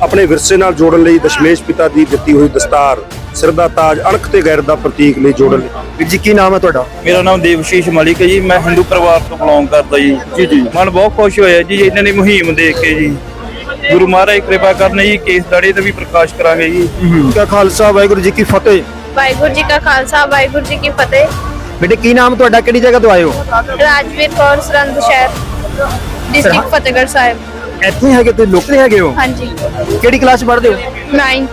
ਆਪਣੇ ਵਿਰਸੇ ਨਾਲ ਜੋੜਨ ਲਈ ਦਸ਼ਮੇਸ਼ ਪਿਤਾ ਦੀ ਦਿੱਤੀ ਹੋਈ ਦਸਤਾਰ ਸਿਰ ਦਾ ਤਾਜ ਅਣਖ ਤੇ ਗੈਰਤ ਦਾ ਪ੍ਰਤੀਕ ਲਈ ਜੋੜਨ ਲਈ। ਵੀਰ ਜੀ ਕੀ ਨਾਮ ਹੈ ਤੁਹਾਡਾ? ਮੇਰਾ ਨਾਮ ਦੇਵਸ਼ੀਸ਼ ਮਲਿਕ ਹੈ ਜੀ ਮੈਂ ਹਿੰਦੂ ਪਰਿਵਾਰ ਤੋਂ ਬਿਲੋਂਗ ਕਰਦਾ ਜੀ। ਜੀ ਜੀ। ਮਨ ਬਹੁਤ ਖੁਸ਼ ਹੋਇਆ ਜੀ ਇਹਨਾਂ ਦੀ ਮੁਹਿੰਮ ਦੇਖ ਕੇ ਜੀ। ਗੁਰੂ ਮਹਾਰਾਜ ਕਿਰਪਾ ਕਰਨ ਜੀ ਕੇਸ ਦਾੜੇ ਤੇ ਵੀ ਪ੍ਰਕਾਸ਼ ਕਰਾਂਗੇ ਜੀ। ਕਾ ਖਾਲਸਾ ਵਾਹਿਗੁਰੂ ਜੀ ਕੀ ਫਤਿਹ। ਵਾਹਿਗੁਰੂ ਜੀ ਕਾ ਖਾਲਸਾ ਵਾਹਿਗੁਰੂ ਜੀ ਕੀ ਫਤਿਹ। ਬੇਟੇ ਕੀ ਨਾਮ ਤੁਹਾਡਾ? ਕਿਹੜੀ ਜਗ੍ਹਾ ਤੋਂ ਆਏ ਹੋ? ਰਾਜਵੀਰ ਕੌਰ ਸਰੰਦ ਸ਼ਹਿਰ ਡਿਸਟ੍ਰਿਕਟ ਫਤਿਹਗੜ੍ਹ ਸਾਹਿਬ। ਇੱਥੇ ਹੈਗੇ ਤੁਸੀਂ ਲੋਕਲ ਹੈਗੇ ਹੋ? ਹਾਂਜੀ। ਕਿਹੜੀ ਕਲਾਸ ਪੜ੍ਹਦੇ ਹੋ? 9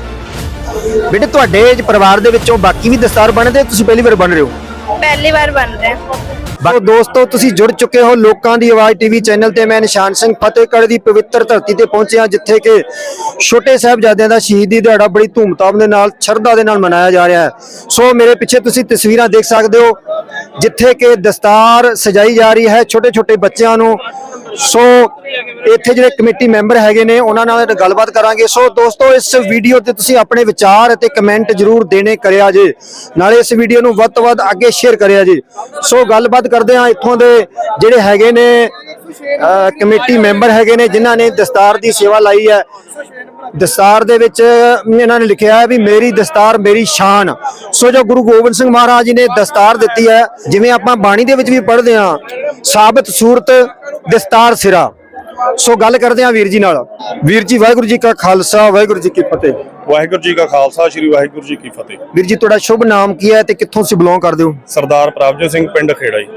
ਬੇਟੇ ਤੁਹਾਡੇ ਜ- ਪਰਿਵਾਰ ਦੇ ਵਿੱਚੋਂ ਬਾਕੀ ਵੀ ਦਸਤਾਰ ਬਣਦੇ ਤੁਸੀਂ ਪਹਿਲੀ ਵਾਰ ਬਣ ਰਹੇ ਹੋ? ਪਹਿਲੀ ਵਾਰ ਬਣ ਰਿਹਾ ਬਾਕੀ ਦੋਸਤੋ ਤੁਸੀਂ ਜੁੜ ਚੁੱਕੇ ਹੋ ਲੋਕਾਂ ਦੀ ਆਵਾਜ਼ ਟੀਵੀ ਚੈਨਲ ਤੇ। ਮੈਂ ਨਿਸ਼ਾਨ ਸਿੰਘ ਫਤਿਹਗੜ੍ਹ ਦੀ ਪਵਿੱਤਰ ਧਰਤੀ ਤੇ ਪਹੁੰਚਿਆ ਜਿੱਥੇ ਕਿ ਛੋਟੇ ਸਾਹਿਬਜ਼ਾਦਿਆਂ ਦਾ ਸ਼ਹੀਦੀ ਦਿਹਾੜਾ ਬੜੀ ਧੂਮਧਾਮ ਦੇ ਨਾਲ ਸ਼ਰਧਾ ਦੇ ਨਾਲ ਮਨਾਇਆ ਜਾ ਰਿਹਾ ਹੈ। ਸੋ ਮੇਰੇ ਪਿੱਛੇ ਤੁਸੀਂ ਤਸਵੀਰਾਂ ਦੇਖ ਸਕਦੇ ਹੋ ਜਿੱਥੇ ਕਿ ਦਸਤਾਰ ਸਜਾਈ ਜਾ ਰਹੀ ਹੈ। ਛੋਟੇ ਛੋਟੇ ਬੱਚਿਆਂ ਨੂੰ ਸੋ ਇੱਥੇ ਜਿਹੜੇ ਕਮੇਟੀ ਮੈਂਬਰ ਹੈਗੇ ਨੇ, ਉਹਨਾਂ ਨਾਲ ਗੱਲਬਾਤ ਕਰਾਂਗੇ। ਸੋ ਦੋਸਤੋ, ਇਸ ਵੀਡੀਓ ਤੇ ਤੁਸੀਂ ਆਪਣੇ ਵਿਚਾਰ ਅਤੇ ਕਮੈਂਟ ਜਰੂਰ ਦੇਣੇ ਕਰਿਆ ਜੇ। ਨਾਲੇ ਇਸ ਵੀਡੀਓ ਨੂੰ ਵੱਧ ਤੋਂ ਵੱਧ ਅੱਗੇ ਸ਼ੇਅਰ ਕਰਿਆ ਜੀ। ਸੋ ਗੱਲਬਾਤ ਕਰਦੇ ਹਾਂ ਇੱਥੋਂ ਦੇ ਜਿਹੜੇ ਹੈਗੇ ਨੇ ਕਮੇਟੀ ਮੈਂਬਰ ਹੈਗੇ ਨੇ, ਜਿਨ੍ਹਾਂ ਨੇ ਦਸਤਾਰ ਦੀ ਸੇਵਾ ਲਾਈ ਹੈ। ਦਸਤਾਰ ਦੇ ਵਿੱਚ ਇਹਨਾਂ ਨੇ ਲਿਖਿਆ ਹੈ ਵੀ ਮੇਰੀ ਦਸਤਾਰ ਮੇਰੀ ਸ਼ਾਨ। ਸੋ ਜੋ ਗੁਰੂ ਗੋਬਿੰਦ ਸਿੰਘ ਮਹਾਰਾਜ ਜੀ ਨੇ ਦਸਤਾਰ ਦਿੱਤੀ ਹੈ ਜਿਵੇਂ ਆਪਾਂ ਬਾਣੀ ਦੇ ਵਿੱਚ ਵੀ ਪੜ੍ਹਦੇ ਹਾਂ ਸਾਬਤ ਸੂਰਤ ਦਸਤਾਰ ਸਿਰਾ। ਸੋ ਗੱਲ ਕਰਦੇ ਹਾਂ ਵੀਰ ਜੀ ਨਾਲ। ਵੀਰ ਜੀ ਵਾਹਿਗੁਰੂ ਜੀ ਕਾ ਖਾਲਸਾ ਵਾਹਿਗੁਰੂ ਜੀ ਕੀ ਫਤਿਹ। ਵਾਹਿਗੁਰੂ ਜੀ ਕਾ ਖਾਲਸਾ ਸ੍ਰੀ ਵਾਹਿਗੁਰੂ ਜੀ ਕੀ ਫਤਿਹ। ਵੀਰ ਜੀ ਤੁਹਾਡਾ ਸ਼ੁਭ ਨਾਮ ਕੀ ਹੈ ਤੇ ਕਿੱਥੋਂ ਤੁਸੀਂ ਬਿਲੋਂਗ ਕਰਦੇ ਹੋ? ਸਰਦਾਰ ਪ੍ਰਭਜੋਤ ਸਿੰਘ ਪਿੰਡ ਖੇੜਾ ਜੀ।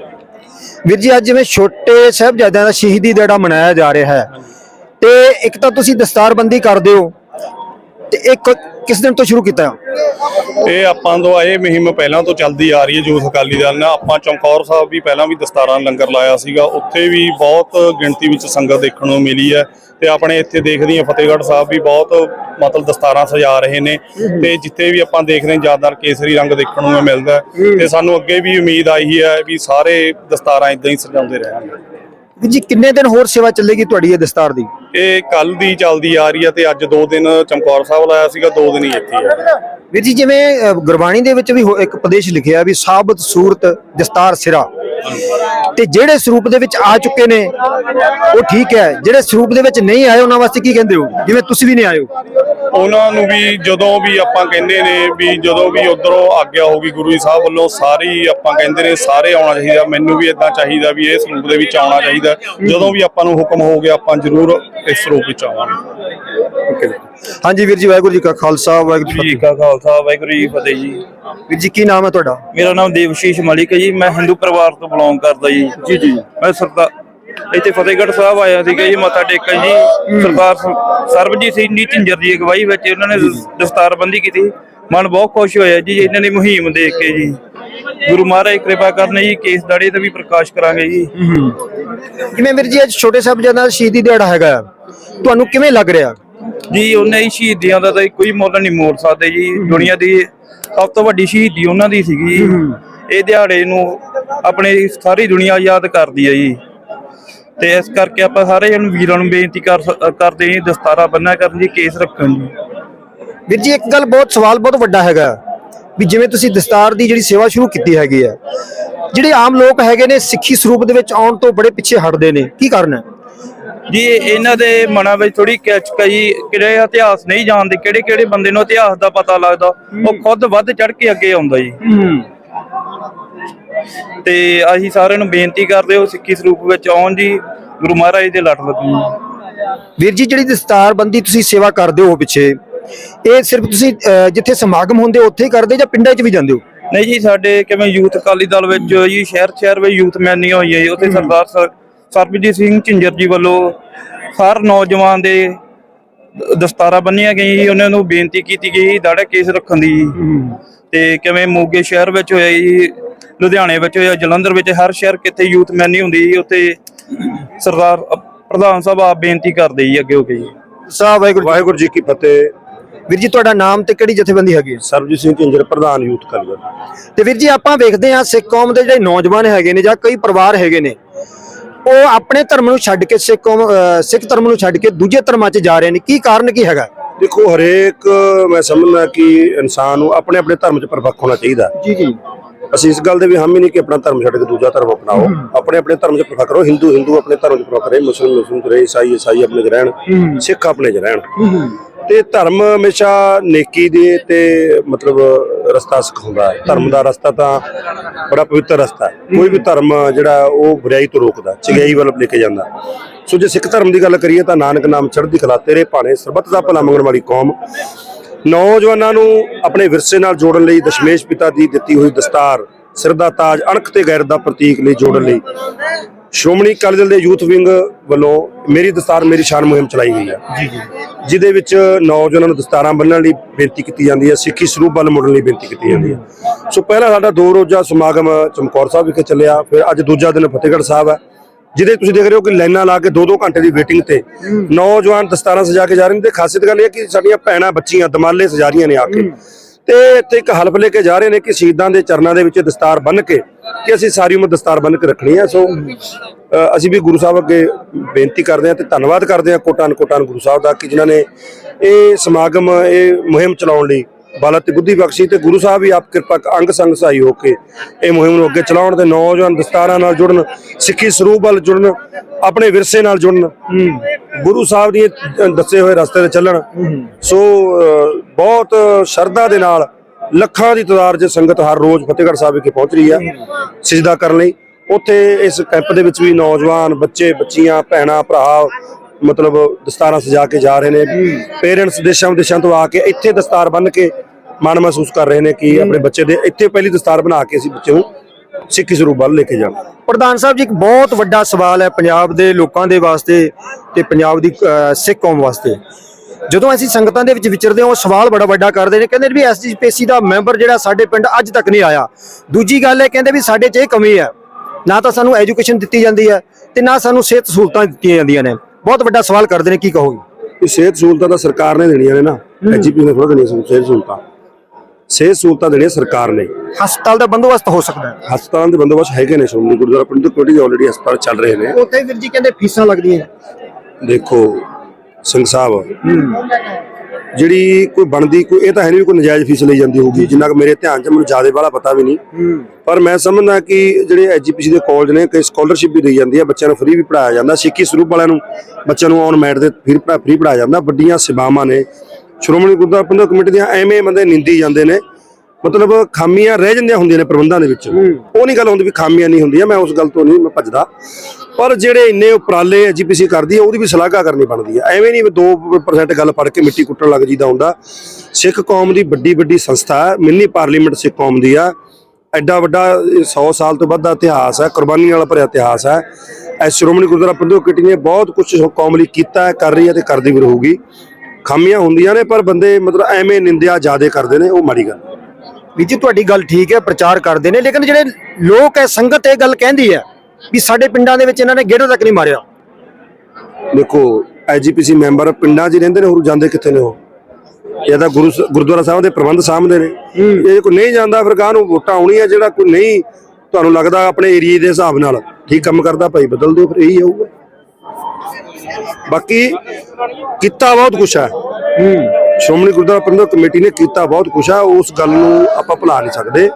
ਵੀਰ ਜੀ ਅੱਜ ਜਿਵੇਂ ਛੋਟੇ ਸਾਹਿਬਜ਼ਾਦਿਆਂ ਦਾ ਸ਼ਹੀਦੀ ਦਿਹਾੜਾ ਮਨਾਇਆ ਜਾ ਰਿਹਾ ਹੈ। ਤੇ ਇੱਕ ਤਾਂ ਤੁਸੀਂ ਦਸਤਾਰਬੰਦੀ ਕਰਦੇ ਹੋ ਤੇ ਇੱਕ ਕਿਸ ਦਿਨ ਤੋਂ ਸ਼ੁਰੂ ਕੀਤਾ? ਇਹ ਆਪਾਂ ਤੋਂ ਇਹ ਮੁਹਿੰਮ ਪਹਿਲਾਂ ਤੋਂ ਚੱਲਦੀ ਆ ਰਹੀ ਹੈ ਯੂਥ ਅਕਾਲੀ ਦਲ ਨਾਲ। ਆਪਾਂ ਚਮਕੌਰ ਸਾਹਿਬ ਵੀ ਪਹਿਲਾਂ ਵੀ ਦਸਤਾਰਾਂ ਲੰਗਰ ਲਾਇਆ ਸੀਗਾ। ਉੱਥੇ ਵੀ ਬਹੁਤ ਗਿਣਤੀ ਵਿੱਚ ਸੰਗਤ ਦੇਖਣ ਨੂੰ ਮਿਲੀ ਹੈ ਤੇ ਆਪਣੇ ਇੱਥੇ ਦੇਖਦੇ ਹਾਂ, ਫਤਿਹਗੜ੍ਹ ਸਾਹਿਬ ਵੀ ਬਹੁਤ ਮਤਲਬ ਦਸਤਾਰਾਂ ਸਜਾ ਰਹੇ ਨੇ ਤੇ ਜਿੱਥੇ ਵੀ ਆਪਾਂ ਦੇਖਦੇ ਹਾਂ, ਜ਼ਿਆਦਾਤਰ ਕੇਸਰੀ ਰੰਗ ਦੇਖਣ ਨੂੰ ਮਿਲਦਾ ਹੈ ਤੇ ਸਾਨੂੰ ਅੱਗੇ ਵੀ ਉਮੀਦ ਆਈ ਹੈ ਵੀ ਸਾਰੇ ਦਸਤਾਰਾਂ ਇਦਾਂ ਹੀ ਸਜਾਉਂਦੇ ਰਹਿਣਗੇ। ਜੀ ਕਿੰਨੇ ਦਿਨ ਹੋਰ ਸੇਵਾ ਚੱਲੇਗੀ ਤੁਹਾਡੀ ਇਹ ਦਸਤਾਰ ਦੀ? ਇਹ ਕੱਲ ਦੀ ਚੱਲਦੀ ਆ ਰਹੀ ਹੈ ਤੇ ਅੱਜ ਦੋ ਦਿਨ ਚਮਕੌਰ ਸਾਹਿਬ ਲਾਇਆ ਸੀਗਾ ਦੋ ਦਿਨ ਹੀ ਇੱਥੇ ਹੈ ਵੀਰ ਜੀ ਜਿਵੇਂ ਅ, ਗੁਰਬਾਣੀ ਦੇ ਵਿੱਚ ਵੀ ਹੋ- ਇੱਕ ਉਪਦੇਸ਼ ਲਿਖਿਆ ਵੀ ਸਾਬਤ ਸੂਰਤ ਦਸਤਾਰ ਸਿਰਾ। ਤੇ ਜਿਹੜੇ ਸਰੂਪ ਦੇ ਵਿੱਚ ਆ ਚੁੱਕੇ ਨੇ ਉਹ ਠੀਕ ਹੈ। ਜਿਹੜੇ ਸਰੂਪ ਦੇ ਵਿੱਚ ਨਹੀਂ ਆਏ ਉਹਨਾਂ ਵਾਸਤੇ ਕੀ ਕਹਿੰਦੇ ਹੋ? ਜਿਵੇਂ ਤੁਸੀਂ ਵੀ ਨਹੀਂ ਆਏ ਹੋ। ਉਹਨਾਂ ਨੂੰ ਵੀ ਜਦੋਂ ਵੀ ਆਪਾਂ ਕਹਿੰਦੇ ਨੇ ਵੀ ਜਦੋਂ ਵੀ ਉਧਰੋਂ ਆਗਿਆ ਹੋਗੀ ਗੁਰੂ ਜੀ ਸਾਹਿਬ ਵੱਲੋਂ ਸਾਰੀ ਆਪਾਂ ਕਹਿੰਦੇ ਨੇ ਸਾਰੇ ਆਉਣਾ ਚਾਹੀਦਾ। ਮੈਨੂੰ ਵੀ ਇਦਾਂ ਚਾਹੀਦਾ ਵੀ ਇਹ ਸਰੂਪ ਦੇ ਵਿੱਚ ਆਉਣਾ ਚਾਹੀਦਾ। ਜਦੋਂ ਵੀ ਆਪਾਂ ਨੂੰ ਹੁਕਮ ਹੋ ਗਿਆ ਆਪਾਂ ਜ਼ਰੂਰ ਇਸ ਸਰੂਪ ਵਿੱਚ ਆਵਾਂਗੇ। ਹਾਂਜੀ ਵੀਰ ਜੀ ਵਾਹਿਗੁਰੂ ਜੀ ਕਾ ਖਾਲਸਾ ਵਾਹਿਗੁਰੂ ਜੀ ਜੀ ਕੀ ਕਾ ਖਾਲਸਾ ਵਾਹਿਗੁਰੂ ਜੀ ਕੀ ਫਤਿਹ ਜੀ। ਵੀਰ ਜੀ ਕੀ ਨਾਮ ਹੈ ਤੁਹਾਡਾ? ਮੇਰਾ ਨਾਮ ਦੇਵਸ਼ੀਸ਼ ਮਲਿਕ ਹੈ ਜੀ। ਮੈਂ ਹਿੰਦੂ ਪਰਿਵਾਰ ਤੋਂ ਬਿਲੋਂਗ ਕਰਦਾ ਜੀ। ਜੀ ਜੀ। ਮੈਂ ਸਰਦਾਰ ਇੱਥੇ ਫਤਿਹਗੜ੍ਹ ਸਾਹਿਬ ਆਇਆ ਸੀਗਾ ਜੀ ਮੱਥਾ ਟੇਕਣ ਜੀ। ਸਰਦਾਰ ਸਰਬਜੀਤ ਸਿੰਘ ਜੀ ਝਿੰਜਰ ਦੀ ਅਗਵਾਈ ਵਿੱਚ ਉਹਨਾਂ ਨੇ ਦਸਤਾਰਬੰਦੀ ਕੀਤੀ। ਮਨ ਬਹੁਤ ਖੁਸ਼ ਹੋਇਆ ਜੀ ਇਹਨਾਂ ਦੀ ਮੁਹਿੰਮ ਦੇਖ ਕੇ ਜੀ। ਗੁਰੂ ਮਹਾਰਾਜ ਕਿਰਪਾ ਕਰਨ ਜੀ ਕੇਸ ਦਾੜੇ ਤੇ ਵੀ ਪ੍ਰਕਾਸ਼ ਕਰਾਂਗੇ ਜੀ। ਜਿਵੇਂ ਵੀਰ ਜੀ ਅੱਜ ਛੋਟੇ ਸਾਹਿਬਜ਼ਾਦਿਆਂ ਦਾ ਸ਼ਹੀਦੀ ਦਿਹਾੜਾ ਹੈਗਾ। ਤੁਹਾਨੂੰ ਕਿਵੇਂ ਲੱਗ ਰਿਹਾ? ਜੀ ਉਹਨਾਂ ਹੀ ਸ਼ਹੀਦੀਆਂ ਦਾ ਤਾਂ ਕੋਈ ਮੁੱਲ ਨਹੀਂ ਮੋੜ ਸਕਦੇ ਜੀ। ਦੁਨੀਆ ਦੀ ਸਭ ਤੋਂ ਵੱਡੀ ਸ਼ਹੀਦੀ ਉਹਨਾਂ ਦੀ ਸੀਗੀ। ਇਹ ਦਿਹਾੜੇ ਨੂੰ ਆਪਣੇ ਸਾਰੀ ਦੁਨੀਆ ਯਾਦ ਕਰਦੀ ਹੈ ਜੀ। ਤੇ ਇਸ ਕਰਕੇ ਆਪਾਂ ਸਾਰੇ ਜਣ ਵੀਰਾਂ ਨੂੰ ਬੇਨਤੀ ਕਰਦੇ ਹਾਂ ਜੀ, ਦਸਤਾਰਾ ਬੰਨ੍ਹਿਆ ਕਰਨ ਜੀ ਕੇਸ ਰੱਖਣ ਜੀ ਵੀਰ ਜੀ ਇੱਕ ਗੱਲ ਬਹੁਤ ਸਵਾਲ ਬਹੁਤ ਵੱਡਾ ਹੈਗਾ ਵੀ ਜਿਵੇਂ ਤੁਸੀਂ ਦਸਤਾਰ ਦੀ ਜਿਹੜੀ ਸੇਵਾ ਸ਼ੁਰੂ ਕੀਤੀ ਹੈਗੀ ਹੈ ਜਿਹੜੇ ਆਮ ਲੋਕ ਹੈਗੇ ਨੇ ਸਿੱਖੀ ਸਰੂਪ ਦੇ ਵਿੱਚ ਆਉਣ ਤੋਂ ਬੜੇ ਪਿੱਛੇ ਹਟਦੇ ਨੇ ਕੀ ਕਾਰਨ ਹੈ? ਜੀ ਇਹ- ਇਹਨਾਂ ਦੇ ਮਨਾਂ ਵਿੱਚ ਥੋੜੀ ਕਿਚ ਕਈ ਕਿਹੜੇ ਇਤਿਹਾਸ ਨਹੀਂ ਜਾਣਦੇ ਕਿਹੜੇ ਕਿਹੜੇ ਬੰਦੇ ਨੂੰ ਇਤਿਹਾਸ ਦਾ ਪਤਾ ਲੱਗਦਾ ਉਹ ਖੁਦ ਵੱਧ ਚੜ ਕੇ ਅੱਗੇ ਆਉਂਦਾ ਜੀ। ਤੇ ਅਸੀਂ ਸਾਰਿਆਂ ਨੂੰ ਬੇਨਤੀ ਕਰਦੇ ਹਾਂ ਸਿੱਖੀ ਸਰੂਪ ਵਿੱਚ ਆਉਣ ਜੀ। ਗੁਰੂ ਮਹਾਰਾਜ ਦੇ ਲੜ ਲੱਗਣ ਜੀ ਵੀਰ ਜੀ ਜਿਹੜੀ ਦਸਤਾਰਬੰਦੀ ਤੁਸੀਂ ਸੇਵਾ ਕਰਦੇ ਹੋ ਪਿੱਛੇ ਇਹ ਸਿਰਫ ਤੁਸੀਂ ਅਹ, ਜਿੱਥੇ ਸਮਾਗਮ ਹੁੰਦੇ ਉੱਥੇ ਹੀ ਕਰਦੇ ਜਾਂ ਪਿੰਡਾਂ 'ਚ ਵੀ ਜਾਂਦੇ ਹੋ? ਨਹੀਂ ਜੀ ਸਾਡੇ ਕਿਵੇਂ ਯੂਥ ਅਕਾਲੀ ਦਲ ਵਿੱਚ ਜੀ ਸ਼ਹਿਰ ਸ਼ਹਿਰ ਵਿੱਚ ਯੂਥ ਮੈਨੀ ਹੋਈ ਹੈ ਜੀ ਉੱਥੇ ਸਰਦਾਰ ਸਰ- ਸਰਬਜੀਤ ਸਿੰਘ ਝਿੰਜਰ ਜੀ ਵੱਲੋਂ ਹਰ ਨੌਜਵਾਨ ਦੇ ਦ- ਦਸਤਾਰਾਂ ਬੰਨੀਆਂ ਗਈ ਜੀ ਉਹਨਾਂ ਨੂੰ ਬੇਨਤੀ ਕੀਤੀ ਗਈ ਦਾੜਾ ਕੇਸ ਰੱਖਣ ਦੀ ਜੀ। ਤੇ ਕਿਵੇਂ ਮੋਗੇ ਸ਼ਹਿਰ ਵਿੱਚ ਹੋਇਆ ਜੀ ਲੁਧਿਆਣੇ ਵਿੱਚ ਹੋਇਆ ਜਲੰਧਰ ਵਿੱਚ ਹਰ ਸ਼ਹਿਰ ਕਿਤੇ ਯੂਥ ਮੈਨੀ ਹੁੰਦੀ ਜੀ ਉੱਥੇ ਸਰਦਾਰ ਪ੍ਰਧਾਨ ਸਾਹਿਬ ਆਪ ਬੇਨਤੀ ਕਰਦੇ ਜੀ ਅੱਗੇ ਹੋ ਕੇ ਜੀ। ਸਾਹਿਬ ਵਾਹਿਗੁਰੂ ਵਾਹਿਗੁਰੂ ਜੀ ਕੀ ਫਤਿਹ। ਵੀਰ ਜੀ ਤੁਹਾਡਾ ਨਾਮ ਤੇ ਕਿਹੜੀ ਜਥੇਬੰਦੀ ਹੈਗੀ ਹੈ? ਸਰਬਜੀਤ ਸਿੰਘ ਝਿੰਜਰ ਪ੍ਰਧਾਨ ਯੂਥ ਦਲ ਤੇ ਵੀਰ ਜੀ ਆਪਾਂ ਵੇਖਦੇ ਹਾਂ ਸਿੱਖ ਕੌਮ ਦੇ ਜਿਹੜੇ ਨੌਜਵਾਨ ਹੈਗੇ ਨੇ ਜਾਂ ਕਈ ਪਰਿਵਾਰ ਹੈਗੇ ਨੇ ਉਹ ਆਪਣੇ ਧਰਮ ਨੂੰ ਛੱਡ ਕੇ ਸਿੱਖ ਕੌਮ ਸਿੱਖ ਧਰਮ ਨੂੰ ਛੱਡ ਕੇ ਦੂਜੇ ਧਰਮਾਂ 'ਚ ਜਾ ਰਹੇ ਨੇ। ਕੀ ਕਾਰਨ ਕੀ ਹੈਗਾ? ਦੇਖੋ ਹਰੇਕ ਮੈਂ ਸਮਝਦਾ ਕਿ ਇਨਸਾਨ ਨੂੰ ਆਪਣੇ ਆਪਣੇ ਧਰਮ 'ਚ ਪਰਪੱਕ ਹੋਣਾ ਚਾਹੀਦਾ। ਜੀ ਜੀ। ਅਸੀਂ ਇਸ ਗੱਲ ਦੇ ਵੀ ਹਾਮੀ ਨਹੀਂ ਕਿ ਆਪਣਾ ਧਰਮ ਛੱਡ ਕੇ ਦੂਜਾ ਧਰਮ ਅਪਣਾਓ। ਆਪਣੇ ਆਪਣੇ ਧਰਮ 'ਚ ਪਰਪੱਕ ਰਹੋ ਹਿੰਦੂ ਹਿੰਦੂ ਆਪਣੇ ਧਰਮ 'ਚ ਪਰਪੱਕ ਰਹੇ ਮੁਸਲਮਾਨ ਮੁਸਲਮਾਨ ਰਹੇ ਈਸਾਈ ਈਸਾਈ ਆਪਣੇ 'ਚ ਰਹਿਣ ਸਿੱਖ ਆਪਣੇ 'ਚ ਰਹਿਣ। ਤੇ ਧਰਮ ਹਮੇਸ਼ਾ ਨੇਕੀ ਦੇ ਤੇ ਮਤਲਬ ਰਸਤਾ ਸਿਖਾਉਂਦਾ ਹੈ। ਧਰਮ ਦਾ ਰਸਤਾ ਤਾਂ ਬੜਾ ਪਵਿੱਤਰ ਰਸਤਾ ਹੈ। ਕੋਈ ਵੀ ਧਰਮ ਜਿਹੜਾ ਉਹ ਬੁਰਾਈ ਤੋਂ ਰੋਕਦਾ ਚੰਗਿਆਈ ਵੱਲ ਲੈ ਕੇ ਜਾਂਦਾ ਸੋ ਜੇ ਸਿੱਖ ਧਰਮ ਦੀ ਗੱਲ ਕਰੀਏ ਤਾਂ ਨਾਨਕ ਨਾਮ ਚੜ੍ਹਦੀ ਕਲਾ ਤੇਰੇ ਭਾਣੇ ਸਰਬੱਤ ਦਾ ਭਲਾ ਮੰਗਣ ਵਾਲੀ ਕੌਮ ਨੌਜਵਾਨਾਂ ਨੂੰ ਆਪਣੇ ਵਿਰਸੇ ਨਾਲ ਜੋੜਨ ਲਈ ਦਸ਼ਮੇਸ਼ ਪਿਤਾ ਦੀ ਦਿੱਤੀ ਹੋਈ ਦਸਤਾਰ ਸਿਰ ਦਾ ਤਾਜ ਅਣਖ ਤੇ ਗੈਰਤ ਦਾ ਪ੍ਰਤੀਕ ਲਈ ਜੋੜਨ ਲਈ। ਸ਼੍ਰੋਮਣੀ ਅਕਾਲੀ ਦਲ ਦੇ ਯੂਥ ਵਿੰਗ ਵੱਲੋਂ ਮੇਰੀ ਦਸਤਾਰ ਮੇਰੀ ਸ਼ਾਨ ਮੁਹਿੰਮ ਚਲਾਈ ਗਈ ਹੈ। ਜੀ ਜੀ। ਜਿਹਦੇ ਵਿੱਚ ਨੌਜਵਾਨਾਂ ਨੂੰ ਦਸਤਾਰਾਂ ਬੰਨ੍ਹਣ ਲਈ ਬੇਨਤੀ ਕੀਤੀ ਜਾਂਦੀ ਹੈ ਸਿੱਖੀ ਸਰੂਪ ਵੱਲ ਮੁੜਨ ਲਈ ਬੇਨਤੀ ਕੀਤੀ ਜਾਂਦੀ ਹੈ। ਸੋ ਪਹਿਲਾ ਸਾਡਾ ਦੋ ਰੋਜ਼ਾ ਸਮਾਗਮ ਚਮਕੌਰ ਸਾਹਿਬ ਵਿਖੇ ਚੱਲਿਆ ਫਿਰ ਅੱਜ ਦੂਜਾ ਦਿਨ ਫਤਿਹਗੜ੍ਹ ਸਾਹਿਬ ਹੈ। ਜਿਹਦੇ ਤੁਸੀਂ ਦੇਖ ਰਹੇ ਹੋ ਕਿ ਲਾਈਨਾਂ ਲਾ ਕੇ 2-2 ਘੰਟੇ ਦੀ ਵੇਟਿੰਗ ਤੇ ਨੌਜਵਾਨ ਦਸਤਾਰਾਂ ਸਜਾ ਕੇ ਜਾ ਰਹੇ ਨੇ। ਤੇ ਖਾਸੀਅਤ ਗੱਲ ਇਹ ਕਿ ਸਾਡੀਆਂ ਭੈਣਾਂ, ਬੱਚੀਆਂ ਦਮਾਲੇ ਸਜਾ ਰਹੀਆਂ ਨੇ ਆ ਕੇ। ਤੇ ਇੱਥੇ ਇੱਕ ਹਲਫ ਲੈ ਕੇ ਜਾ ਰਹੇ ਨੇ ਕਿ ਸ਼ਹੀਦਾਂ ਦੇ ਚਰਨਾਂ ਦੇ ਵਿੱਚ ਦਸਤਾਰ ਬੰਨ ਕੇ ਕਿ ਅਸੀਂ ਸਾਰੀ ਉਮਰ ਦਸਤਾਰ ਬੰਨ ਕੇ ਰੱਖਣੀ ਹੈ। ਸੋ ਅਸੀਂ ਵੀ ਗੁਰੂ ਸਾਹਿਬ ਅੱਗੇ ਬੇਨਤੀ ਕਰਦੇ ਹਾਂ ਤੇ ਧੰਨਵਾਦ ਕਰਦੇ ਹਾਂ ਕੋਟਾਨ ਕੋਟਾਨ ਗੁਰੂ ਸਾਹਿਬ ਦਾ ਕਿ ਜਿਨ੍ਹਾਂ ਨੇ ਇਹ ਸਮਾਗਮ, ਇਹ ਮੁਹਿੰਮ ਚਲਾਉਣ ਲਈ ਬਲ ਬੁੱਧੀ ਬਖਸ਼ੀ ਤੇ ਗੁਰੂ ਸਾਹਿਬ ਵੀ ਆਪ ਕਿਰਪਾ ਅੰਗ ਸੰਗ ਸਹਾਈ ਹੋ ਕੇ ਇਹ ਮੁਹਿੰਮ ਨੂੰ ਅੱਗੇ ਚਲਾਉਣ ਤੇ ਨੌਜਵਾਨ ਦਸਤਾਰਾਂ ਨਾਲ ਜੁੜਨ, ਸਿੱਖੀ ਸਰੂਪ ਵੱਲ ਜੁੜਨ, ਆਪਣੇ ਵਿਰਸੇ ਨਾਲ ਜੁੜਨ। ਗੁਰੂ ਸਾਹਿਬ ਦੀ ਦੱਸੇ ਹੋਏ ਰਸਤੇ ਤੇ ਚੱਲਣ। ਸੋ ਬਹੁਤ ਸ਼ਰਧਾ ਦੇ ਨਾਲ ਲੱਖਾਂ ਦੀ ਤਾਦਾਦ 'ਚ ਸੰਗਤ ਹਰ ਰੋਜ਼ ਫਤਿਹਗੜ੍ਹ ਸਾਹਿਬ ਵਿਖੇ ਪਹੁੰਚ ਰਹੀ ਹੈ ਸਿਜਦਾ ਕਰਨ ਲਈ। ਉੱਥੇ ਇਸ ਕੈਂਪ ਦੇ ਵਿੱਚ ਵੀ ਨੌਜਵਾਨ ਬੱਚੇ, ਬੱਚੀਆਂ, ਭੈਣਾਂ, ਭਰਾ ਮਤਲਬ ਦਸਤਾਰਾਂ ਸਜਾ ਕੇ ਜਾ ਰਹੇ ਨੇ ਪੇਰੈਂਟਸ ਦੇਸ਼ਾਂ ਵਿਦੇਸ਼ਾਂ ਤੋਂ ਆ ਕੇ ਇੱਥੇ ਦਸਤਾਰ ਬੰਨ੍ਹ ਕੇ ਮਨ ਮਹਿਸੂਸ ਕਰ ਰਹੇ ਨੇ ਕਿ ਆਪਣੇ ਬੱਚੇ ਦੇ ਇੱਥੇ ਪਹਿਲੀ ਦਸਤਾਰ ਬਣਾ ਕੇ ਅਸੀਂ ਬੱਚੇ ਨੂੰ ਸਿੱਖੀ ਸਰੂਪ ਵੱਲ ਲੈ ਕੇ ਜਾਣਾ। ਪ੍ਰਧਾਨ ਸਾਹਿਬ ਜੀ ਇੱਕ ਬਹੁਤ ਵੱਡਾ ਸਵਾਲ ਹੈ ਪੰਜਾਬ ਦੇ ਲੋਕਾਂ ਦੇ ਵਾਸਤੇ ਤੇ ਪੰਜਾਬ ਦੀ ਸਿੱਖ ਕੌਮ ਵਾਸਤੇ। ਜਦੋਂ ਅਸੀਂ ਸੰਗਤਾਂ ਦੇ ਵਿੱਚ ਵਿਚਰਦੇ ਹਾਂ ਉਹ ਸਵਾਲ ਬੜਾ ਵੱਡਾ ਕਰਦੇ ਨੇ ਕਹਿੰਦੇ ਵੀ ਐਸਜੀਪੀਸੀ ਦਾ ਮੈਂਬਰ ਜਿਹੜਾ ਸਾਡੇ ਪਿੰਡ ਅੱਜ ਤੱਕ ਨਹੀਂ ਆਇਆ। ਦੂਜੀ ਗੱਲ ਇਹ ਕਹਿੰਦੇ ਵੀ ਸਾਡੇ 'ਚ ਇਹ ਕਮੀ ਹੈ। ਨਾ ਤਾਂ ਸਾਨੂੰ ਐਜੂਕੇਸ਼ਨ ਦਿੱਤੀ ਜਾਂਦੀ ਹੈ ਤੇ ਨਾ ਸਾਨੂੰ ਸਿਹਤ ਸਹੂਲਤਾਂ ਦਿੱਤੀਆਂ ਜਾਂਦੀਆਂ ਨੇ। ਬਹੁਤ ਵੱਡਾ ਸਵਾਲ ਕਰਦੇ ਨੇ ਕੀ ਕਹੋਗੇ? ਇਹ ਸਿਹਤ ਸਹੂਲਤਾਂ ਤਾਂ ਸਰਕਾਰ ਨੇ ਦੇਣੀਆਂ ਨੇ ਨਾ ਐਜੀਪੀ ਨੇ ਥੋੜਾ ਦੇਣੀਆਂ ਸੀ ਸਿਹਤ ਸਹੂਲਤਾਂ। ਸਿਹਤ ਸਹੂਲਤਾਂ ਦੇਣੀਆਂ ਸਰਕਾਰ ਨੇ। ਹਸਪਤਾਲ ਦਾ ਬੰਦੋਬਸਤ ਹੋ ਸਕਦਾ ਹੈ। ਹਸਪਤਾਲਾਂ ਦੇ ਬੰਦੋਬਸਤ ਹੈਗੇ ਨੇ ਸ਼੍ਰੋਮਣੀ ਗੁਰਦੁਆਰਾ ਪ੍ਰਬੰਧਕ ਕਮੇਟੀ ਦੇ ਆਲਰੇਡੀ ਹਸਪਤਾਲ ਚੱਲ ਰਹੇ ਨੇ। ਉੱਥੇ ਵੀਰ ਜੀ ਕਹਿੰਦੇ ਫੀਸਾਂ ਲੱਗਦੀਆਂ। ਦੇਖੋ ਸਿੰਘ ਸਾਹਿਬ ਜਿਹੜੀ ਕੋਈ ਬਣਦੀ ਕੋਈ ਇਹ ਤਾਂ ਹੈ ਨਹੀਂ ਕੋਈ ਨਜਾਇਜ਼ ਫੀਸ ਲਈ ਜਾਂਦੀ ਹੋਊਗੀ ਜਿੰਨਾ ਕਿ ਮੇਰੇ ਧਿਆਨ 'ਚ ਮੈਨੂੰ ਜ਼ਿਆਦਾ ਵਾਲਾ ਪਤਾ ਵੀ ਨਹੀਂ ਪਰ ਮੈਂ ਸਮਝਦਾ ਕਿ ਜਿਹੜੇ ਐਜੀਪੀਸੀ ਦੇ ਕਾਲਜ ਨੇ ਕਈ ਸਕਾਲਰਸ਼ਿਪ ਵੀ ਦੇਈ ਜਾਂਦੀ ਹੈ ਬੱਚਿਆਂ ਨੂੰ ਫ੍ਰੀ ਵੀ ਪੜਾਇਆ ਜਾਂਦਾ ਸਿੱਖੀ ਸਰੂਪ ਵਾਲਿਆਂ ਨੂੰ ਬੱਚਿਆਂ ਨੂੰ ਔਨ ਮੈਟ ਦੇ ਫ੍ਰੀ ਫ੍ਰੀ ਪੜਾਇਆ ਜਾਂਦਾ ਵੱਡੀਆਂ ਸੇਵਾਵਾਂ ਨੇ। ਸ਼੍ਰੋਮਣੀ ਗੁਰਦੁਆਰਾ ਪ੍ਰਬੰਧਕ ਕਮੇਟੀ ਦੀਆਂ ਐਵੇਂ ਬੰਦੇ ਨਿੰਦੀ ਜਾਂਦੇ ਨੇ ਮਤਲਬ ਖਾਮੀਆਂ ਰਹਿ ਜਾਂਦੀਆਂ ਹੁੰਦੀਆਂ ਨੇ ਪ੍ਰਬੰਧਾਂ ਦੇ ਵਿੱਚ। ਉਹ ਨਹੀਂ ਗੱਲ ਹੁੰਦੀ ਵੀ ਖਾਮੀਆਂ ਨਹੀਂ ਹੁੰਦੀਆਂ ਮੈਂ ਉਸ ਗੱਲ ਤੋਂ ਨਹੀਂ ਮੈਂ ਭੱਜਦਾ। ਪਰ ਜਿਹੜੇ ਇੰਨੇ ਉਪਰਾਲੇ ਐਜੀਪੀਸੀ ਕਰਦੀ ਹੈ ਉਹਦੀ ਵੀ ਸ਼ਲਾਘਾ ਕਰਨੀ ਬਣਦੀ ਹੈ ਐਵੇਂ ਨਹੀਂ ਵੀ 2% ਗੱਲ ਫੜ ਕੇ ਮਿੱਟੀ ਕੁੱਟਣ ਲੱਗ ਜੀਦਾ ਹੁੰਦਾ। ਸਿੱਖ ਕੌਮ ਦੀ ਵੱਡੀ ਵੱਡੀ ਸੰਸਥਾ ਹੈ ਮਿੰਨੀ ਪਾਰਲੀਮੈਂਟ ਸਿੱਖ ਕੌਮ ਦੀ ਆ। ਐਡਾ ਵੱਡਾ 100 ਸਾਲ ਤੋਂ ਵੱਧ ਦਾ ਇਤਿਹਾਸ ਹੈ ਕੁਰਬਾਨੀ ਨਾਲ ਭਰਿਆ ਇਤਿਹਾਸ ਹੈ। ਐਸ ਸ਼੍ਰੋਮਣੀ ਗੁਰਦੁਆਰਾ ਪ੍ਰਬੰਧਕ ਕਮੇਟੀ ਨੇ ਬਹੁਤ ਕੁਝ ਕੌਮ ਲਈ ਕੀਤਾ ਹੈ ਕਰ ਰਹੀ ਹੈ ਤੇ ਕਰਦੀ ਵੀ ਰਹੂਗੀ। ਖਾਮੀਆਂ ਹੁੰਦੀਆਂ ਨੇ ਪਰ ਬੰਦੇ ਮਤਲਬ ਐਵੇਂ ਨਿੰਦਿਆ ਜ਼ਿਆਦੇ ਕਰਦੇ ਨੇ ਉਹ ਮਾੜੀ ਗੱਲ। ਵੀ ਜੀ ਤੁਹਾਡੀ ਗੱਲ ਠੀਕ ਹੈ ਪ੍ਰਚਾਰ ਕਰਦੇ ਨੇ ਲੇਕਿਨ ਜਿਹੜੇ ਲੋਕ ਹੈ ਸੰਗਤ ਇਹ ਗੱਲ ਕਹਿੰਦੀ ਹੈ ਵੀ ਸਾਡੇ ਪਿੰਡਾਂ ਦੇ ਵਿੱਚ ਇਹਨਾਂ ਨੇ ਗੇੜਾ ਤੱਕ ਨਹੀਂ ਮਾਰਿਆ। ਦੇਖੋ ਐਜੀਪੀਸੀ ਮੈਂਬਰ ਪਿੰਡਾਂ 'ਚ ਰਹਿੰਦੇ ਨੇ ਹੋਰ ਜਾਂਦੇ ਕਿੱਥੇ ਨੇ ਉਹ? ਇਹ ਤਾਂ ਗੁਰੂ ਗੁਰਦੁਆਰਾ ਸਾਹਿਬ ਦੇ ਪ੍ਰਬੰਧ ਸਾਹਮਣੇ ਨੇ। ਇਹ ਕੋਈ ਨਹੀਂ ਜਾਂਦਾ ਫਿਰ ਕਾਹ ਨੂੰ ਵੋਟਾਂ ਆਉਣੀਆਂ ਜਿਹੜਾ ਕੋਈ ਨਹੀਂ ਤੁਹਾਨੂੰ ਲੱਗਦਾ ਆਪਣੇ ਏਰੀਏ ਦੇ ਹਿਸਾਬ ਨਾਲ ਠੀਕ ਕੰਮ ਕਰਦਾ ਭਾਈ ਬਦਲ ਦਿਓ ਫਿਰ ਇਹੀ ਆਊਗਾ। ਬਾਕੀ ਕੀਤਾ ਬਹੁਤ ਕੁਛ ਹੈ। ਸ਼੍ਰੋਮਣੀ ਗੁਰਦੁਆਰਾ ਪ੍ਰਬੰਧਕ ਕਮੇਟੀ ਨੇ ਕੀਤਾ ਬਹੁਤ ਕੁਛ ਹੈ ਉਸ ਗੱਲ ਨੂੰ ਆਪਾਂ ਭੁਲਾ ਨਹੀਂ ਸਕਦੇ।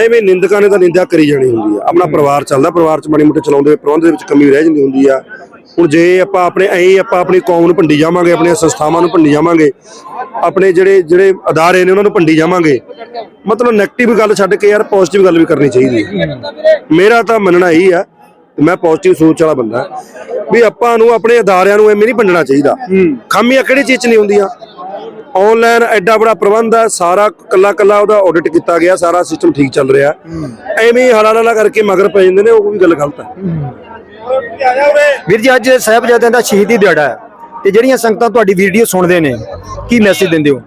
ਐਵੇਂ ਨਿੰਦਕਾਂ ਨੇ ਤਾਂ ਨਿੰਦਿਆ ਕਰੀ ਜਾਣੀ ਹੁੰਦੀ ਆ। ਆਪਣਾ ਪਰਿਵਾਰ ਚੱਲਦਾ ਪਰਿਵਾਰ ਚ ਮਾੜੀ ਮੋਟੇ ਚਲਾਉਂਦੇ ਪ੍ਰਬੰਧ ਦੇ ਵਿੱਚ ਕਮੀ ਰਹਿ ਜਾਂਦੀ ਹੁੰਦੀ ਆ। ਹੁਣ ਜੇ ਆਪਾਂ ਆਪਣੇ ਐਂ ਆਪਾਂ ਆਪਣੀ ਕੌਮ ਨੂੰ ਭੰਡੀ ਜਾਵਾਂਗੇ ਆਪਣੀਆਂ ਸੰਸਥਾਵਾਂ ਨੂੰ ਭੰਡੀ ਜਾਵਾਂਗੇ ਆਪਣੇ ਜਿਹੜੇ ਜਿਹੜੇ ਅਦਾਰੇ ਨੇ ਉਹਨਾਂ ਨੂੰ ਭੰਡੀ ਜਾਵਾਂਗੇ ਮਤਲਬ 네ਗੇਟਿਵ ਗੱਲ ਛੱਡ ਕੇ ਯਾਰ ਪੋਜ਼ਿਟਿਵ ਗੱਲ ਵੀ ਕਰਨੀ ਚਾਹੀਦੀ ਹੈ ਮੇਰਾ ਤਾਂ ਮੰਨਣਾ ਇਹੀ ਆ ਮੈਂ ਪੋਜ਼ਿਟਿਵ ਸੋਚ ਵਾਲਾ ਬੰਦਾ। ਵੀ ਆਪਾਂ ਨੂੰ ਆਪਣੇ ਅਦਾਰਿਆਂ ਨੂੰ ਐਵੇਂ ਨਹੀਂ ਭੰਡਣਾ ਚਾਹੀਦਾ। ਖਾਮੀਆਂ ਕਿਹੜੀ ਚੀਜ਼ 'ਚ ਨਹੀਂ ਹੁੰਦੀਆਂ? ਆਨਲਾਈਨ ਐਡਾ ਬੜਾ ਪ੍ਰਬੰਧ ਹੈ ਸਾਰਾ ਕੱਲਾ ਕੱਲਾ ਉਹਦਾ ਆਡਿਟ ਕੀਤਾ ਗਿਆ ਸਾਰਾ ਸਿਸਟਮ ਠੀਕ ਚੱਲ ਰਿਹਾ ਐਵੇਂ ਹਲਾਲਾ ਕਰਕੇ ਮਗਰ ਪੈ ਜਾਂਦੇ ਨੇ ਉਹ ਵੀ ਗੱਲ ਗਲਤ ਹੈ। ਵੀਰ ਜੀ ਅੱਜ ਸਾਹਿਬਜ਼ਾਦਿਆਂ ਦਾ ਸ਼ਹੀਦੀ ਦਿਹਾੜਾ ਹੈ ਤੇ ਜਿਹੜੀਆਂ ਸੰਗਤਾਂ ਤੁਹਾਡੀ ਵੀਡੀਓ ਸੁਣਦੇ ਨੇ ਕੀ ਮੈਸੇਜ ਦਿੰਦੇ ਹੋ?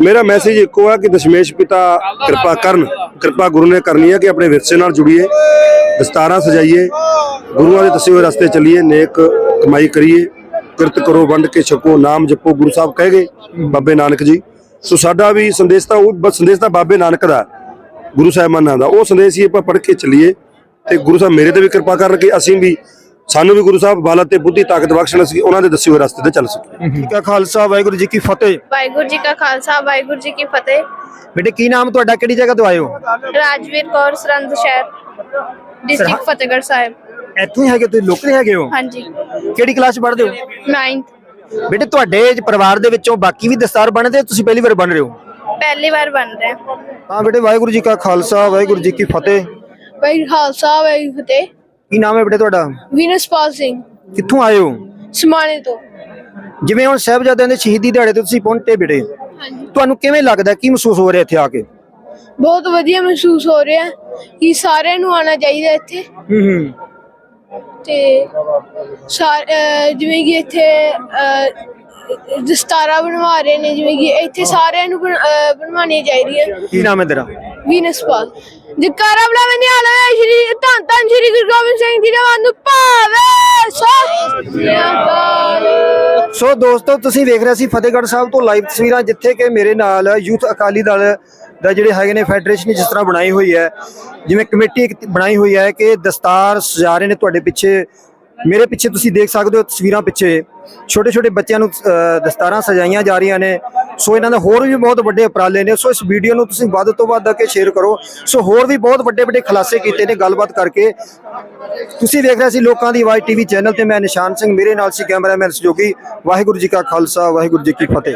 ਮੇਰਾ ਮੈਸੇਜ ਇੱਕੋ ਆ ਕਿ ਦਸ਼ਮੇਸ਼ ਪਿਤਾ ਕਿਰਪਾ ਕਰਨ ਕਿਰਪਾ ਗੁਰੂ ਨੇ ਕਰਨੀ ਹੈ ਕਿ ਆਪਣੇ ਵਿਰਸੇ ਨਾਲ ਜੁੜੀਏ ਦਸਤਾਰਾਂ ਸਜਾਈਏ ਗੁਰੂਆਂ ਦੇ ਦੱਸੇ ਹੋਏ ਰਸਤੇ ਚੱਲੀਏ ਨੇਕ ਕਮਾਈ ਕਰੀਏ। ਕਿਰਤ ਕਰੋ ਵੰਡ ਕੇ ਛਕੋ ਨਾਮ ਜਪੋ ਗੁਰੂ ਸਾਹਿਬ ਕਹਿ ਗਏ ਬਾਬੇ ਨਾਨਕ ਜੀ। ਸੋ ਸਾਡਾ ਵੀ ਸੰਦੇਸ਼ ਤਾਂ ਉਹ ਸੰਦੇਸ਼ ਤਾਂ ਬਾਬੇ ਨਾਨਕ ਦਾ ਗੁਰੂ ਸਾਹਿਬਾਨਾਂ ਦਾ। ਉਹ ਸੰਦੇਸ਼ ਹੀ ਆਪਾਂ ਪੜ੍ਹ ਕੇ ਚੱਲੀਏ ਤੇ ਗੁਰੂ ਸਾਹਿਬ ਮੇਰੇ ਤੇ ਵੀ ਕਿਰਪਾ ਕਰਨ ਕਿ ਅਸੀਂ ਵੀ ਸਾਨੂੰ ਵੀ ਗੁਰੂ ਸਾਹਿਬ ਬਾਲਤ ਤੇ ਬੁੱਧੀ ਤਾਕਤ ਬਖਸ਼ਣ ਅਸੀਂ ਉਹਨਾਂ ਦੇ ਦੱਸੇ ਹੋਏ ਰਸਤੇ ਤੇ ਚੱਲ ਸਕੀਏ। ਜੀ ਕਾ ਖਾਲਸਾ ਵਾਹਿਗੁਰੂ ਜੀ ਕੀ ਫਤਿਹ। ਵਾਹਿਗੁਰੂ ਜੀ ਕਾ ਖਾਲਸਾ ਵਾਹਿਗੁਰੂ ਜੀ ਕੀ ਫਤਿਹ। ਬੇਟੇ ਕੀ ਨਾਮ ਤੁਹਾਡਾ? ਕਿਹੜੀ ਜਗ੍ਹਾ ਤੋਂ ਆਏ ਹੋ? ਰਾਜਵੀਰ ਕੌਰ ਸਰੰਦ ਸ਼ਹਿਰ ਡਿਸਟ੍ਰਿਕਟ ਫਤਿਹਗੜ੍ਹ ਸਾਹਿਬ। ਇੱਥੋਂ ਹੀ ਹੈਗੇ ਤੁਸੀਂ ਲੋਕਲ ਹੈਗੇ ਹੋ? ਹਾਂਜੀ। ਕਿਹੜੀ ਕਲਾਸ ਪੜ੍ਹਦੇ ਹੋ? 9th ਬੇਟੇ ਤੁਹਾਡੇ ਪਰਿਵਾਰ ਦੇ ਵਿੱਚੋਂ ਬਾਕੀ ਵੀ ਦਸਤਾਰ ਬਣਦੇ ਤੁਸੀਂ ਪਹਿਲੀ ਵਾਰ ਬਣ ਰਹੇ ਹੋ? ਪਹਿਲੀ ਵਾਰ ਬਣ ਰਿਹਾ ਤਾਂ ਬੇਟੇ ਵਾਹਿਗੁਰੂ ਜੀ ਕਾ ਖਾਲਸਾ ਵਾਹਿਗੁਰੂ ਜੀ ਕੀ ਫਤਿਹ। ਭਾਈ ਖਾਲਸਾ ਭਾਈ ਫਤਿਹ। ਕੀ ਨਾਮ ਹੈ ਬੇਟੇ ਤੁਹਾਡਾ? ਵਿਨਸਪਾਲ ਸਿੰਘ। ਕਿੱਥੋਂ ਆਏ ਹੋ? ਸਮਾਣੇ ਤੋਂ। ਜਿਵੇਂ ਹੁਣ ਸਾਹਿਬਜ਼ਾਦਿਆਂ ਦੇ ਸ਼ਹੀਦੀ ਦਿਹਾੜੇ ਤੇ ਤੁਸੀਂ ਪਹੁੰਚੇ ਬੇਟੇ ਹਾਂਜੀ। ਤੁਹਾਨੂੰ ਕਿਵੇਂ ਲੱਗਦਾ ਕੀ ਮਹਿਸੂਸ ਹੋ ਰਿਹਾ ਇੱਥੇ ਆ ਕੇ? ਬਹੁਤ ਵਧੀਆ ਮਹਿਸੂਸ ਹੋ ਰਿਹਾ ਕਿ ਸਾਰਿਆਂ ਨੂੰ ਆਉਣਾ ਚਾਹੀਦਾ ਇੱਥੇ। ਹੂੰ ਹੂੰ। ਤੇ ਜਿਵੇਂ ਕਿ ਇੱਥੇ ਦਸਤਾਰਾਂ ਬਣਵਾ ਰਹੇ ਨੇ ਜਿਵੇਂ ਕਿ ਇੱਥੇ ਸਾਰਿਆਂ ਨੂੰ ਬਣ- ਅਹ, ਬਣਵਾਉਣੀਆਂ ਚਾਹੀਦੀਆਂ। ਕੀ ਨਾਮ ਹੈ ਤੇਰਾ? ਵੀਨਸਪਾਲ ਜਕਾਰਾ ਬਲਾਵੇ ਨੇ ਆਲਾ ਸ਼੍ਰੀ ਧੰਨ ਧੰਨ ਸ਼੍ਰੀ ਗੁਰੂ ਗੋਬਿੰਦ ਸਿੰਘ ਜੀ ਦਾ ਨੂੰ ਭਾਵੇ ਸ੍ਰੀ ਅਕਾਲ ਸੋ ਦੋਸਤੋ ਤੁਸੀਂ ਵੇਖ ਰਹੇ ਸੀ ਫਤਿਹਗੜ੍ਹ ਸਾਹਿਬ ਤੋਂ ਲਾਈਵ ਤਸਵੀਰਾਂ ਜਿੱਥੇ ਕਿ ਮੇਰੇ ਨਾਲ ਯੂਥ ਅਕਾਲੀ ਦਲ ਦਾ ਜਿਹੜੇ ਹੈਗੇ ਨੇ ਫੈਡਰੇਸ਼ਨ ਜਿਸ ਤਰ੍ਹਾਂ ਬਣਾਈ ਹੋਈ ਹੈ, ਜਿਵੇਂ ਕਮੇਟੀ ਇੱਕ ਬਣਾਈ ਹੋਈ ਹੈ ਕਿ ਦਸਤਾਰ ਸਜਾ ਰਹੇ ਨੇ ਤੁਹਾਡੇ ਪਿੱਛੇ। ਮੇਰੇ ਪਿੱਛੇ ਤੁਸੀਂ ਦੇਖ ਸਕਦੇ ਹੋ ਤਸਵੀਰਾਂ ਪਿੱਛੇ। ਛੋਟੇ ਛੋਟੇ ਬੱਚਿਆਂ ਨੂੰ ਦਸਤਾਰਾਂ ਸਜਾਈਆਂ ਜਾ ਰਹੀਆਂ ਨੇ। ਸੋ ਇਹਨਾਂ ਦੇ ਹੋਰ ਵੀ ਬਹੁਤ ਵੱਡੇ ਉਪਰਾਲੇ ਨੇ। ਸੋ ਇਸ ਵੀਡੀਓ ਨੂੰ ਤੁਸੀਂ ਵੱਧ ਤੋਂ ਵੱਧ ਕੇ ਸ਼ੇਅਰ ਕਰੋ। ਸੋ ਹੋਰ ਵੀ ਬਹੁਤ ਵੱਡੇ ਵੱਡੇ ਖੁਲਾਸੇ ਕੀਤੇ ਨੇ ਗੱਲਬਾਤ ਕਰਕੇ। ਤੁਸੀਂ ਦੇਖ ਰਹੇ ਸੀ ਲੋਕਾਂ ਦੀ ਆਵਾਜ਼ ਟੀਵੀ ਚੈਨਲ ਤੇ। ਮੈਂ ਨਿਸ਼ਾਨ ਸਿੰਘ, ਮੇਰੇ ਨਾਲ ਸੀ ਕੈਮਰਾਮੈਨ ਸਹਿਯੋਗੀ ਵਾਹਿਗੁਰੂ ਜੀ ਕਾ ਖਾਲਸਾ, ਵਾਹਿਗੁਰੂ ਜੀ ਕੀ ਫਤਿਹ।